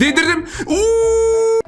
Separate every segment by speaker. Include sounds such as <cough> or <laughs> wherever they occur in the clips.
Speaker 1: Değdirdim. Uuu.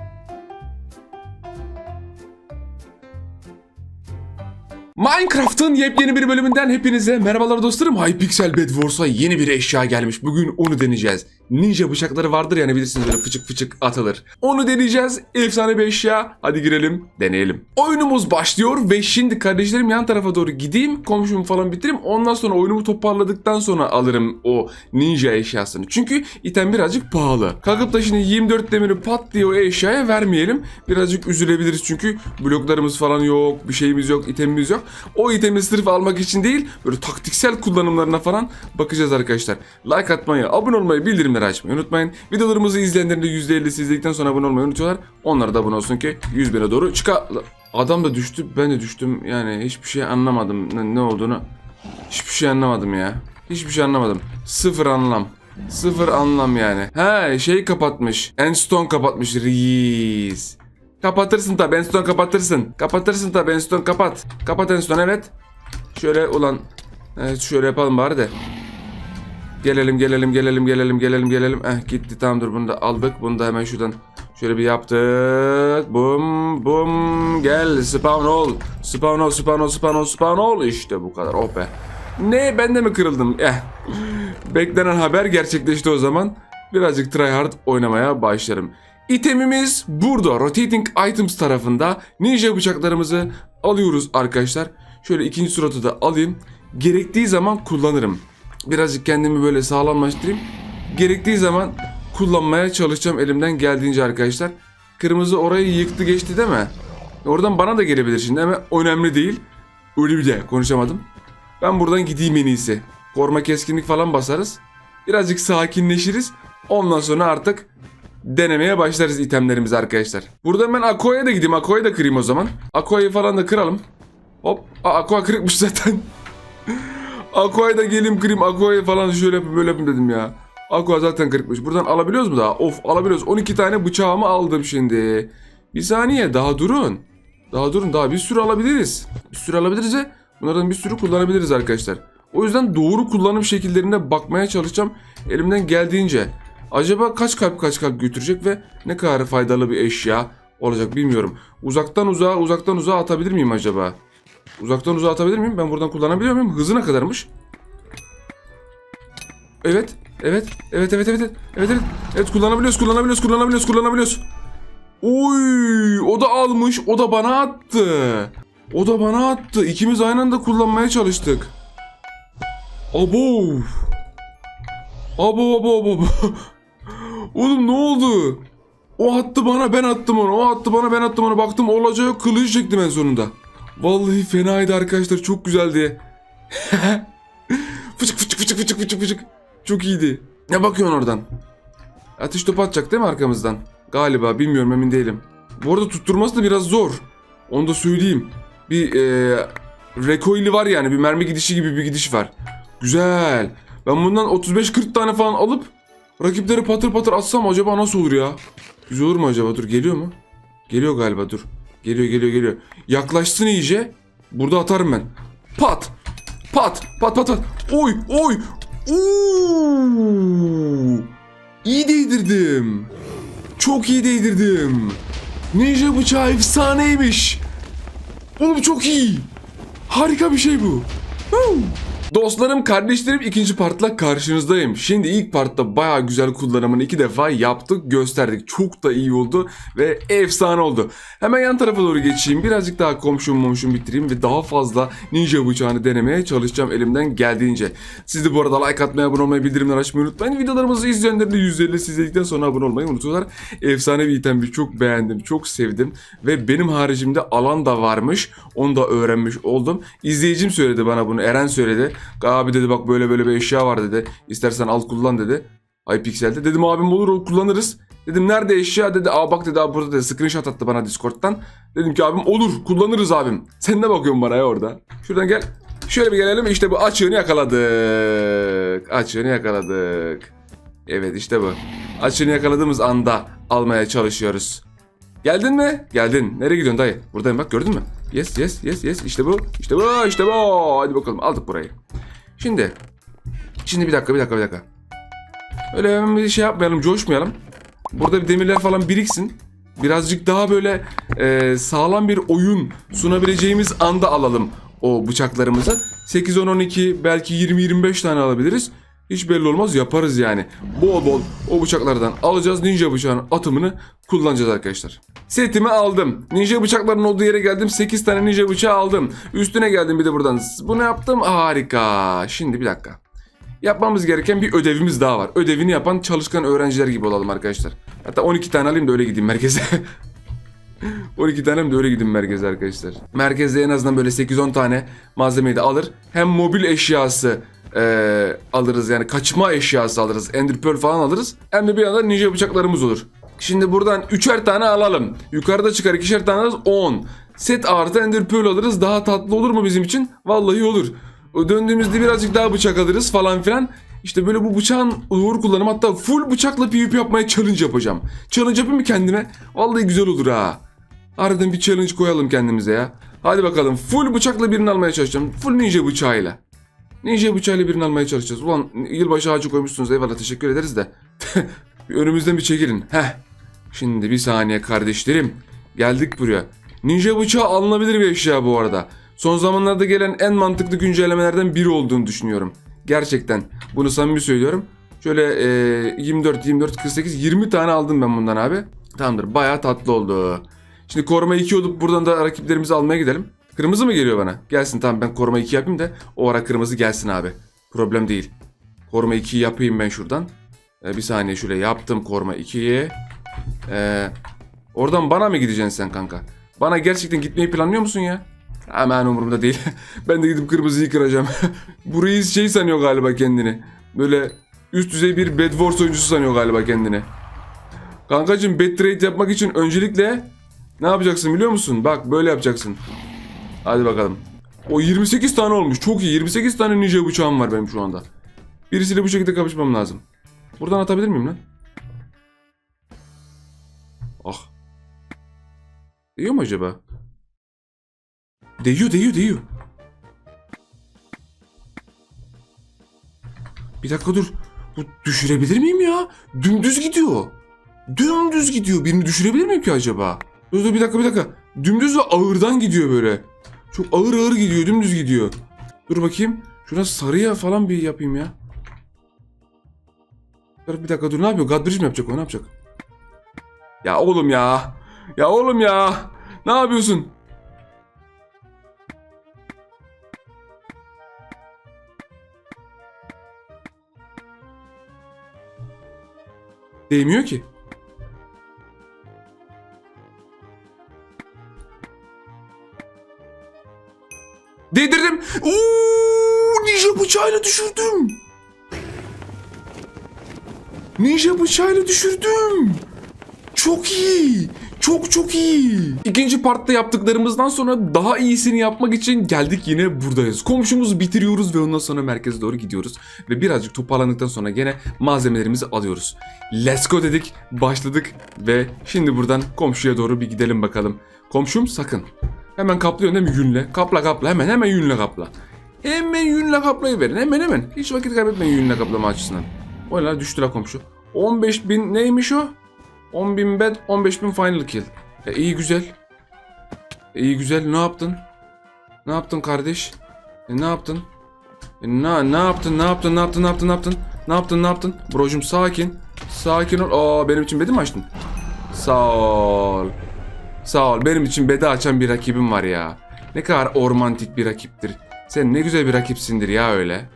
Speaker 1: Minecraft'ın yepyeni bir bölümünden hepinize merhabalar dostlarım. Hypixel Bed Wars'a yeni bir eşya gelmiş. Bugün onu deneyeceğiz. Ninja bıçakları vardır yani bilirsiniz böyle fıçık fıçık atılır. Onu deneyeceğiz. Efsane bir eşya. Hadi girelim, deneyelim. Oyunumuz başlıyor ve şimdi kardeşlerim yan tarafa doğru gideyim. Komşumu falan bitireyim. Ondan sonra oyunumu toparladıktan sonra alırım o ninja eşyasını. Çünkü item birazcık pahalı. Kalkıp da şimdi 24 demiri pat diye o eşyaya vermeyelim. Birazcık üzülebiliriz çünkü bloklarımız falan yok, bir şeyimiz yok, itemimiz yok. O itemi sırf almak için değil, böyle taktiksel kullanımlarına falan bakacağız arkadaşlar. Like atmayı, abone olmayı, bildirimleri açmayı unutmayın. Videolarımızı izleyenlerin de %50'si izledikten sonra abone olmayı unutuyorlar. Onlar da abone olsun ki 100 bine doğru çıka... Adam da düştü, ben de düştüm. Yani hiçbir şey anlamadım ne, ne olduğunu. Hiçbir şey anlamadım ya. Hiçbir şey anlamadım. Sıfır anlam. Sıfır anlam yani. He şey kapatmış. Enstone kapatmış. Reis. Kapatırsın tabi Enstone kapatırsın. Kapatırsın tabi Enstone kapat. Kapat Enstone evet. Şöyle ulan. Evet şöyle yapalım bari de. Gelelim gelelim gelelim gelelim gelelim gelelim. Eh gitti tamam bunu da aldık. Bunu da hemen şuradan şöyle bir yaptık. Bum bum gel spawn ol. Spawn ol spawn ol spawn ol spawn ol. İşte bu kadar oh be. Ne ben de mi kırıldım? Eh. Beklenen haber gerçekleşti o zaman. Birazcık tryhard oynamaya başlarım. İtemimiz burada. Rotating Items tarafında ninja bıçaklarımızı alıyoruz arkadaşlar. Şöyle ikinci suratı da alayım. Gerektiği zaman kullanırım. Birazcık kendimi böyle sağlamlaştırayım. Gerektiği zaman kullanmaya çalışacağım elimden geldiğince arkadaşlar. Kırmızı orayı yıktı geçti değil mi? Oradan bana da gelebilir şimdi ama önemli değil. Öyle bir de konuşamadım. Ben buradan gideyim en iyisi. Koruma keskinlik falan basarız. Birazcık sakinleşiriz. Ondan sonra artık denemeye başlarız itemlerimizi arkadaşlar. Buradan ben Aqua'ya da gideyim. Aqua'yı da kırayım o zaman. Aqua'yı falan da kıralım. Hop. Aa, Aqua kırıkmış zaten. <laughs> Aqua'yı da geleyim kırayım. Aqua'yı falan şöyle yapayım böyle yapayım dedim ya. Aqua zaten kırıkmış. Buradan alabiliyoruz mu daha? Of alabiliyoruz. 12 tane bıçağımı aldım şimdi. Bir saniye daha durun. Daha durun daha bir sürü alabiliriz. Bir sürü alabiliriz ve bunlardan bir sürü kullanabiliriz arkadaşlar. O yüzden doğru kullanım şekillerine bakmaya çalışacağım elimden geldiğince. Acaba kaç kalp kaç kalp götürecek ve ne kadar faydalı bir eşya olacak bilmiyorum. Uzaktan uzağa uzaktan uzağa atabilir miyim acaba? Uzaktan uzağa atabilir miyim? Ben buradan kullanabiliyor muyum? Hızı ne kadarmış? Evet. Evet. Evet evet evet. Evet evet. Evet, kullanabiliyoruz kullanabiliyoruz kullanabiliyoruz kullanabiliyoruz. Oy, o da almış, o da bana attı. O da bana attı. İkimiz aynı anda kullanmaya çalıştık. Abo. Abo abo abo. <laughs> Oğlum ne oldu? O attı bana ben attım onu. O attı bana ben attım onu. Baktım olacağı kılıcı çektim en sonunda. Vallahi fenaydı arkadaşlar. Çok güzeldi. <laughs> fıçık fıçık fıçık fıçık fıçık fıçık. Çok iyiydi. Ne bakıyorsun oradan? Ateş topu atacak değil mi arkamızdan? Galiba bilmiyorum emin değilim. Bu arada tutturması da biraz zor. Onu da söyleyeyim. Bir e, recoil'i var yani bir mermi gidişi gibi bir gidiş var. Güzel. Ben bundan 35-40 tane falan alıp rakipleri patır patır atsam acaba nasıl olur ya? Güzel olur mu acaba? Dur geliyor mu? Geliyor galiba dur. Geliyor geliyor geliyor. Yaklaşsın iyice. Burada atarım ben. Pat. Pat. Pat pat pat. Oy oy. Oo. İyi değdirdim. Çok iyi değdirdim. Ninja bıçağı efsaneymiş. Oğlum çok iyi. Harika bir şey bu. Woo! Dostlarım, kardeşlerim ikinci partla karşınızdayım. Şimdi ilk partta baya güzel kullanımını iki defa yaptık, gösterdik. Çok da iyi oldu ve efsane oldu. Hemen yan tarafa doğru geçeyim. Birazcık daha komşum momşum bitireyim ve daha fazla ninja bıçağını denemeye çalışacağım elimden geldiğince. Siz de bu arada like atmayı, abone olmayı, bildirimleri açmayı unutmayın. Videolarımızı izleyenler de %50 izledikten sonra abone olmayı unutuyorlar. Efsane bir item, çok beğendim, çok sevdim. Ve benim haricimde alan da varmış. Onu da öğrenmiş oldum. İzleyicim söyledi bana bunu, Eren söyledi. Abi dedi bak böyle böyle bir eşya var dedi. İstersen al kullan dedi. iPixel'de. Dedim abim olur kullanırız. Dedim nerede eşya dedi. Aa bak dedi abi burada dedi. Screenshot attı bana Discord'dan. Dedim ki abim olur kullanırız abim. Sen ne bakıyorsun bana ya orada? Şuradan gel. Şöyle bir gelelim işte bu açığını yakaladık. Açığını yakaladık. Evet işte bu. Açığını yakaladığımız anda almaya çalışıyoruz. Geldin mi? Geldin. Nereye gidiyorsun dayı? Buradayım bak gördün mü? Yes yes yes yes işte bu. İşte bu işte bu. Hadi bakalım aldık burayı. Şimdi. Şimdi bir dakika bir dakika bir dakika. Öyle hemen bir şey yapmayalım coşmayalım. Burada bir demirler falan biriksin. Birazcık daha böyle e, sağlam bir oyun sunabileceğimiz anda alalım o bıçaklarımızı. 8, 10, 12 belki 20-25 tane alabiliriz. Hiç belli olmaz yaparız yani. Bol bol o bıçaklardan alacağız. Ninja bıçağının atımını kullanacağız arkadaşlar. Setimi aldım. Ninja bıçakların olduğu yere geldim. 8 tane ninja bıçağı aldım. Üstüne geldim bir de buradan. Bunu yaptım. Harika. Şimdi bir dakika. Yapmamız gereken bir ödevimiz daha var. Ödevini yapan çalışkan öğrenciler gibi olalım arkadaşlar. Hatta 12 tane alayım da öyle gideyim merkeze. <laughs> 12 tane de öyle gidin merkeze arkadaşlar. Merkezde en azından böyle 8-10 tane malzemeyi de alır. Hem mobil eşyası eee, alırız yani kaçma eşyası alırız. Ender Pearl falan alırız. Hem de bir yandan ninja bıçaklarımız olur. Şimdi buradan üçer tane alalım. Yukarıda çıkar ikişer tane alırız 10. Set artı Ender Pearl alırız. Daha tatlı olur mu bizim için? Vallahi olur. Döndüğümüzde birazcık daha bıçak alırız falan filan. İşte böyle bu bıçağın doğru kullanımı hatta full bıçakla PvP yapmaya challenge yapacağım. Challenge yapayım mı kendime? Vallahi güzel olur ha. Aradan bir challenge koyalım kendimize ya. Hadi bakalım full bıçakla birini almaya çalışacağım. Full ninja bıçağıyla. Ninja bıçağıyla birini almaya çalışacağız. Ulan yılbaşı ağacı koymuşsunuz eyvallah teşekkür ederiz de. <laughs> Önümüzden bir çekilin. Heh. Şimdi bir saniye kardeşlerim. Geldik buraya. Ninja bıçağı alınabilir bir eşya bu arada. Son zamanlarda gelen en mantıklı güncellemelerden biri olduğunu düşünüyorum. Gerçekten. Bunu samimi söylüyorum. Şöyle e, 24, 24, 48, 20 tane aldım ben bundan abi. Tamamdır. Bayağı tatlı oldu. Şimdi koruma 2 olup buradan da rakiplerimizi almaya gidelim. Kırmızı mı geliyor bana? Gelsin tamam ben koruma 2 yapayım da o ara kırmızı gelsin abi. Problem değil. Koruma 2'yi yapayım ben şuradan. Ee, bir saniye şöyle yaptım koruma 2'yi. Ee, oradan bana mı gideceksin sen kanka? Bana gerçekten gitmeyi planlıyor musun ya? Hemen umurumda değil. <laughs> ben de gidip kırmızıyı kıracağım. <laughs> Burayı şey sanıyor galiba kendini. Böyle üst düzey bir Bed Wars oyuncusu sanıyor galiba kendini. Kankacım bet trade yapmak için öncelikle ne yapacaksın biliyor musun? Bak böyle yapacaksın. Hadi bakalım. O 28 tane olmuş. Çok iyi. 28 tane ninja bıçağım var benim şu anda. Birisiyle bu şekilde kapışmam lazım. Buradan atabilir miyim lan? Ah. Değiyor mu acaba? Değiyor, değiyor, değiyor. Bir dakika dur. Bu düşürebilir miyim ya? Dümdüz gidiyor. Dümdüz gidiyor. Birini düşürebilir miyim ki acaba? Dur dur bir dakika bir dakika. Dümdüz ve ağırdan gidiyor böyle. Çok ağır ağır gidiyor. Dümdüz gidiyor. Dur bakayım. Şuna sarıya falan bir yapayım ya. Dur bir dakika dur ne yapıyor? Godbridge mi yapacak o ne yapacak? Ya oğlum ya. Ya oğlum ya. Ne yapıyorsun? Değmiyor ki. Değdirdim. Uuu, ninja bıçağıyla düşürdüm. Ninja bıçağıyla düşürdüm. Çok iyi. Çok çok iyi. İkinci partta yaptıklarımızdan sonra daha iyisini yapmak için geldik yine buradayız. Komşumuzu bitiriyoruz ve ondan sonra merkeze doğru gidiyoruz. Ve birazcık toparlandıktan sonra gene malzemelerimizi alıyoruz. Let's go dedik, başladık ve şimdi buradan komşuya doğru bir gidelim bakalım. Komşum sakın. Hemen kaplıyorsun değil mi yünle? Kapla kapla hemen hemen yünle kapla. Hemen yünle kaplayı verin hemen hemen. Hiç vakit kaybetmeyin yünle kaplama açısından. Oylar düştü la komşu. 15 bin neymiş o? 10 bin bed 15 bin final kill. E, iyi güzel. E, iyi güzel ne yaptın? Ne yaptın kardeş? E, ne yaptın? E, ne, ne yaptın ne yaptın ne yaptın ne yaptın ne yaptın? Ne yaptın ne yaptın? Brocum sakin. Sakin ol. Aa benim için bedi mi açtın? Sağ ol. Sağ ol. Benim için bedi açan bir rakibim var ya. Ne kadar ormantik bir rakiptir. Sen ne güzel bir rakipsindir ya öyle.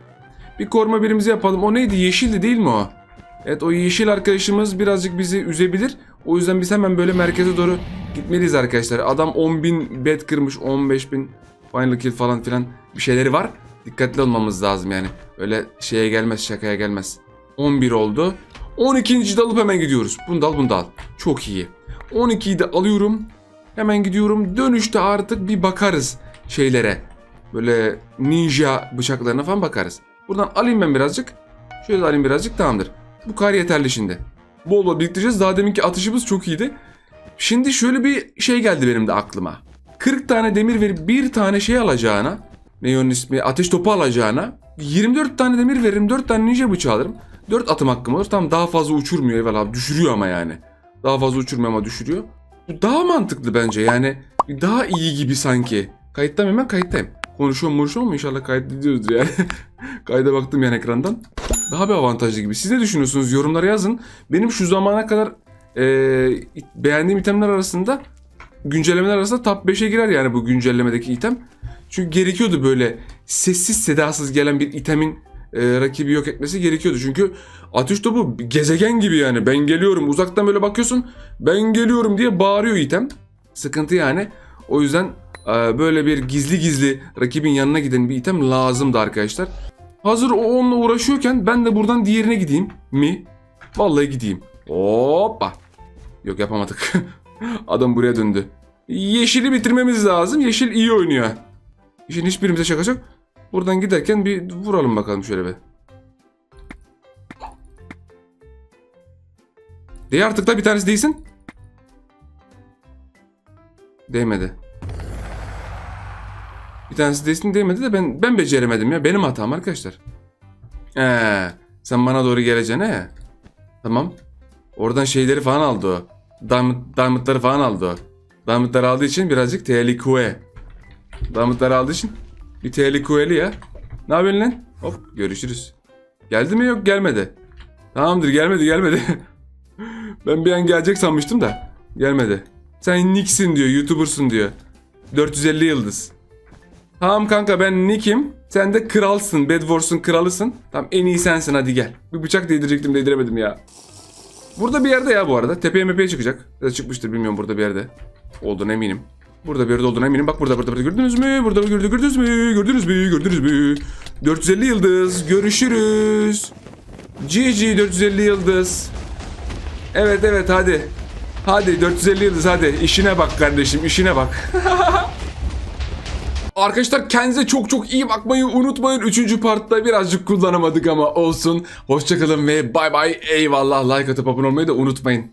Speaker 1: Bir koruma birimizi yapalım. O neydi? Yeşildi değil mi o? Evet o yeşil arkadaşımız birazcık bizi üzebilir. O yüzden biz hemen böyle merkeze doğru gitmeliyiz arkadaşlar. Adam 10.000 bet kırmış 15.000 final kill falan filan bir şeyleri var. Dikkatli olmamız lazım yani. Öyle şeye gelmez şakaya gelmez. 11 oldu. 12. de alıp hemen gidiyoruz. Bunu da al bunu da al. Çok iyi. 12'yi de alıyorum. Hemen gidiyorum. Dönüşte artık bir bakarız şeylere. Böyle ninja bıçaklarına falan bakarız. Buradan alayım ben birazcık. Şöyle alayım birazcık tamamdır. Bu kadar yeterli şimdi. Bol bol biriktireceğiz. Daha deminki atışımız çok iyiydi. Şimdi şöyle bir şey geldi benim de aklıma. 40 tane demir verip bir tane şey alacağına, ne onun ismi, ateş topu alacağına 24 tane demir veririm, 4 tane ninja bıçağı alırım. 4 atım hakkım olur. Tamam daha fazla uçurmuyor eyvallah. Düşürüyor ama yani. Daha fazla uçurmuyor ama düşürüyor. Bu daha mantıklı bence yani. Daha iyi gibi sanki. Kayıtta mıyım ben? Kayıttayım. Konuşuyorum konuşuyorum ama inşallah kaydediyoruzdur yani. <laughs> Kayda baktım yani ekrandan. Daha bir avantajlı gibi. Siz ne düşünüyorsunuz? Yorumlara yazın. Benim şu zamana kadar eee, beğendiğim itemler arasında güncellemeler arasında top 5'e girer yani bu güncellemedeki item. Çünkü gerekiyordu böyle sessiz sedasız gelen bir itemin e, rakibi yok etmesi gerekiyordu. Çünkü ateş topu gezegen gibi yani. Ben geliyorum. Uzaktan böyle bakıyorsun. Ben geliyorum diye bağırıyor item. Sıkıntı yani. O yüzden e, böyle bir gizli gizli rakibin yanına giden bir item lazımdı arkadaşlar. Hazır o onunla uğraşıyorken ben de buradan diğerine gideyim mi? Vallahi gideyim. Hoppa. Yok yapamadık. <laughs> Adam buraya döndü. Yeşili bitirmemiz lazım. Yeşil iyi oynuyor. İşin hiçbirimize şakası yok. Buradan giderken bir vuralım bakalım şöyle bir. Değ artık da bir tanesi değilsin. Değmedi. Bir tanesi değilsin değmedi de ben ben beceremedim ya. Benim hatam arkadaşlar. Ee, sen bana doğru geleceksin he. Tamam. Oradan şeyleri falan aldı o. Diamond, falan aldı o. Diamondları aldığı için birazcık tehlikue. Diamondları aldığı için bir tehlikueli ya. Ne yapıyorsun lan? Hop görüşürüz. Geldi mi yok gelmedi. Tamamdır gelmedi gelmedi. <laughs> ben bir an gelecek sanmıştım da. Gelmedi. Sen Nick'sin diyor YouTuber'sın diyor. 450 yıldız. Tamam kanka ben Nick'im. Sen de kralsın. Bed Wars'un kralısın. Tamam en iyi sensin hadi gel. Bir bıçak değdirecektim değdiremedim ya. Burada bir yerde ya bu arada. Tepeye mepeye çıkacak. Ya çıkmıştır bilmiyorum burada bir yerde. Olduğuna eminim. Burada bir yerde olduğuna eminim. Bak burada burada burada gördünüz mü? Burada gördünüz, gördünüz mü? Gördünüz mü? Gördünüz mü? 450 yıldız. Görüşürüz. GG 450 yıldız. Evet evet hadi. Hadi 450 yıldız hadi. İşine bak kardeşim işine bak. <laughs> Arkadaşlar kendinize çok çok iyi bakmayı unutmayın. Üçüncü partta birazcık kullanamadık ama olsun. Hoşçakalın ve bay bay. Eyvallah like atıp abone olmayı da unutmayın.